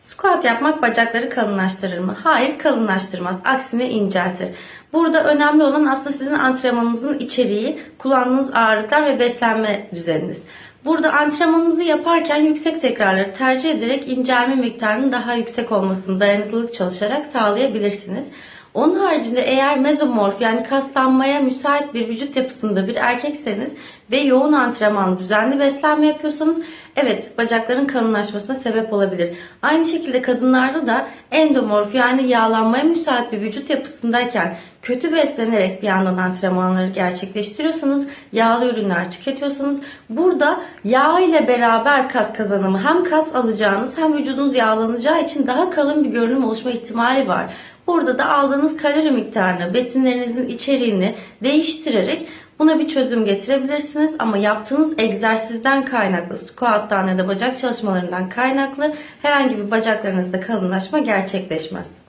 Squat yapmak bacakları kalınlaştırır mı? Hayır kalınlaştırmaz. Aksine inceltir. Burada önemli olan aslında sizin antrenmanınızın içeriği, kullandığınız ağırlıklar ve beslenme düzeniniz. Burada antrenmanınızı yaparken yüksek tekrarları tercih ederek incelme miktarının daha yüksek olmasını dayanıklılık çalışarak sağlayabilirsiniz. Onun haricinde eğer mezomorf yani kaslanmaya müsait bir vücut yapısında bir erkekseniz ve yoğun antrenman, düzenli beslenme yapıyorsanız evet bacakların kalınlaşmasına sebep olabilir. Aynı şekilde kadınlarda da endomorf yani yağlanmaya müsait bir vücut yapısındayken kötü beslenerek bir yandan antrenmanları gerçekleştiriyorsanız, yağlı ürünler tüketiyorsanız burada yağ ile beraber kas kazanımı hem kas alacağınız hem vücudunuz yağlanacağı için daha kalın bir görünüm oluşma ihtimali var. Burada da aldığınız kalori miktarını, besinlerinizin içeriğini değiştirerek buna bir çözüm getirebilirsiniz. Ama yaptığınız egzersizden kaynaklı, squat'tan ya da bacak çalışmalarından kaynaklı herhangi bir bacaklarınızda kalınlaşma gerçekleşmez.